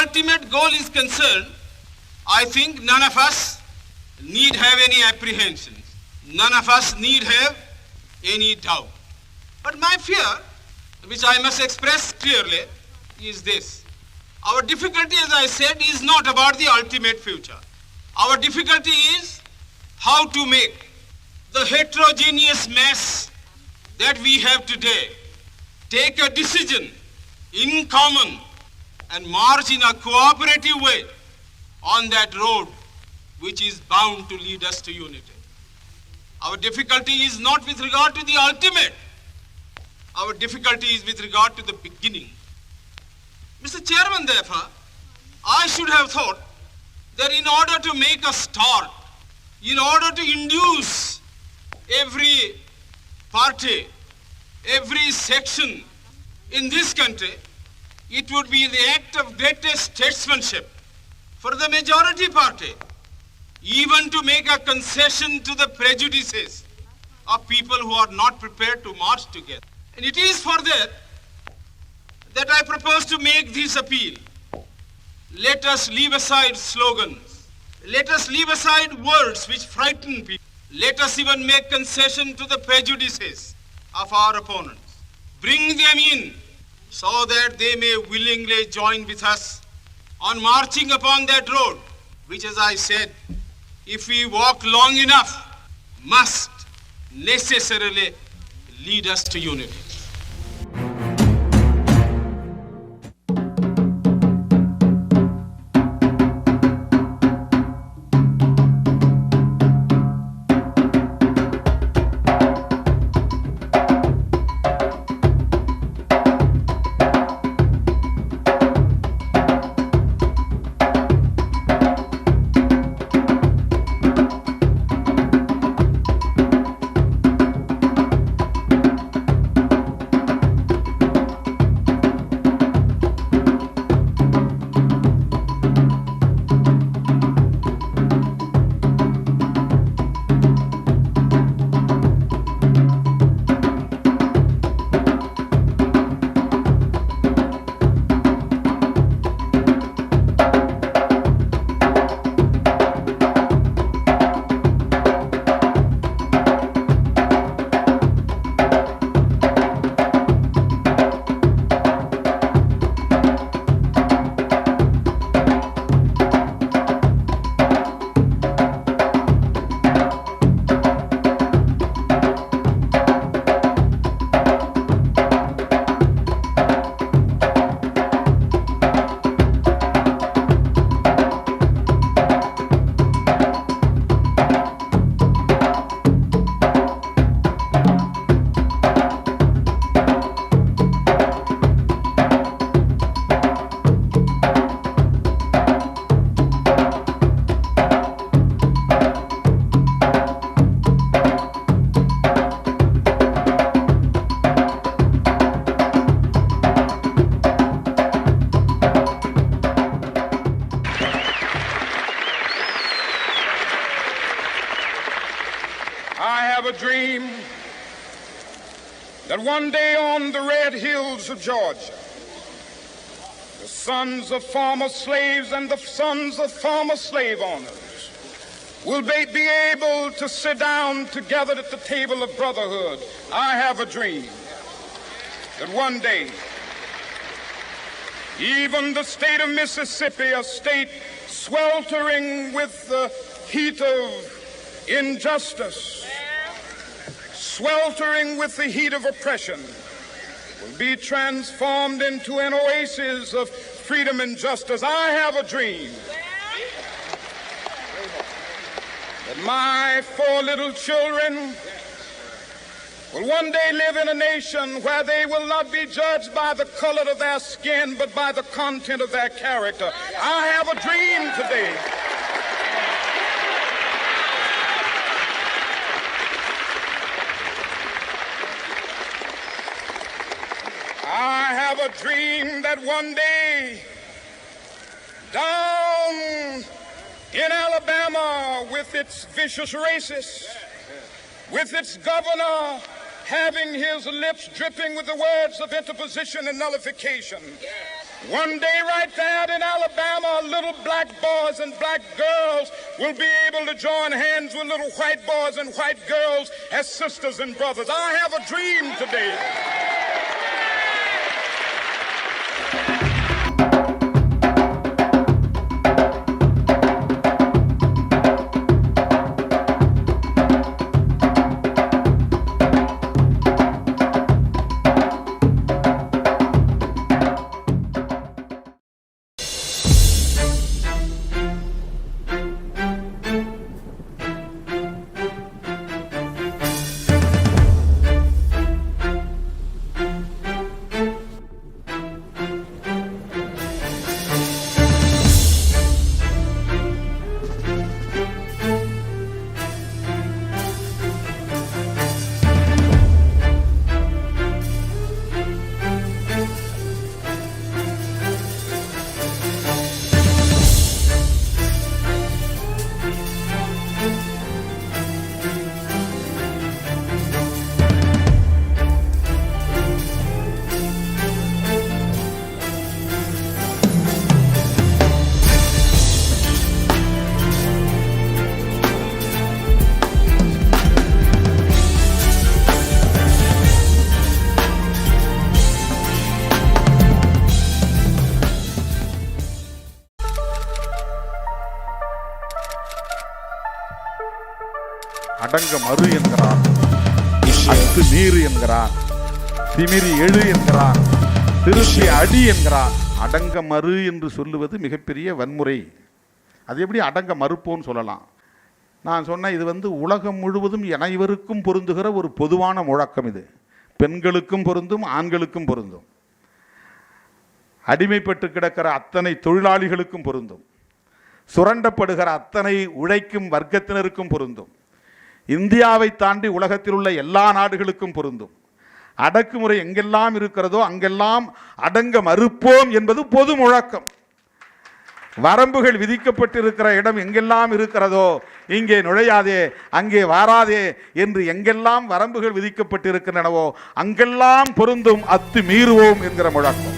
ultimate goal is concerned, I think none of us need have any apprehensions. None of us need have any doubt. But my fear, which I must express clearly, is this. Our difficulty, as I said, is not about the ultimate future. Our difficulty is how to make the heterogeneous mass that we have today take a decision in common and march in a cooperative way on that road which is bound to lead us to unity. Our difficulty is not with regard to the ultimate. Our difficulty is with regard to the beginning. Mr. Chairman, therefore, I should have thought that in order to make a start, in order to induce every party, every section in this country, it would be the act of greatest statesmanship for the majority party even to make a concession to the prejudices of people who are not prepared to march together. And it is for that that I propose to make this appeal. Let us leave aside slogans. Let us leave aside words which frighten people. Let us even make concession to the prejudices of our opponents. Bring them in so that they may willingly join with us on marching upon that road, which, as I said, if we walk long enough, must necessarily lead us to unity. One day on the red hills of Georgia, the sons of former slaves and the sons of former slave owners will be able to sit down together at the table of brotherhood. I have a dream that one day, even the state of Mississippi, a state sweltering with the heat of injustice, sweltering with the heat of oppression, will be transformed into an oasis of freedom and justice. I have a dream that my four little children will one day live in a nation where they will not be judged by the color of their skin, but by the content of their character. I have a dream today. I have a dream that one day down in Alabama with its vicious racists, with its governor having his lips dripping with the words of interposition and nullification, One day, right there in Alabama, little black boys and black girls will be able to join hands with little white boys and white girls as sisters and brothers. I have a dream today. அடங்க மறு என்கிறான். அத்து நீர் என்கிறான். திமிரி எழு என்கிறான். திருப்பி அடி என்கிறான். அடங்க மறு என்று சொல்லுவது மிகப்பெரிய வன்முறை. அது எப்படி அடங்க மறுப்போன்னு சொல்லலாம். நான் சொன்னேன் இது வந்து உலகம் முழுவதும் அனைவருக்கும் பொருந்துகிற ஒரு பொதுவான முழக்கம் இது. பெண்களுக்கும் பொருந்தும் ஆண்களுக்கும் பொருந்தும். அடிமைப்பட்டு கிடக்கிற அத்தனை தொழிலாளிகளுக்கும் பொருந்தும். சுரண்டப்படுகிற அத்தனை உழைக்கும் வர்க்கத்தினருக்கும் பொருந்தும். இந்தியாவை தாண்டி உலகத்தில் உள்ள எல்லா நாடுகளுக்கும் பொருந்தும். அடக்குமுறை எங்கெல்லாம் இருக்கிறதோ அங்கெல்லாம் அடங்க மறுப்போம் என்பது பொது முழக்கம். வரம்புகள் விதிக்கப்பட்டிருக்கிற இடம் எங்கெல்லாம் இருக்கிறதோ இங்கே நுழையாதே அங்கே வாராதே என்று எங்கெல்லாம் வரம்புகள் விதிக்கப்பட்டிருக்கின்றனவோ அங்கெல்லாம் பொருந்தும் அத்து மீறுவோம் என்கிற முழக்கம்.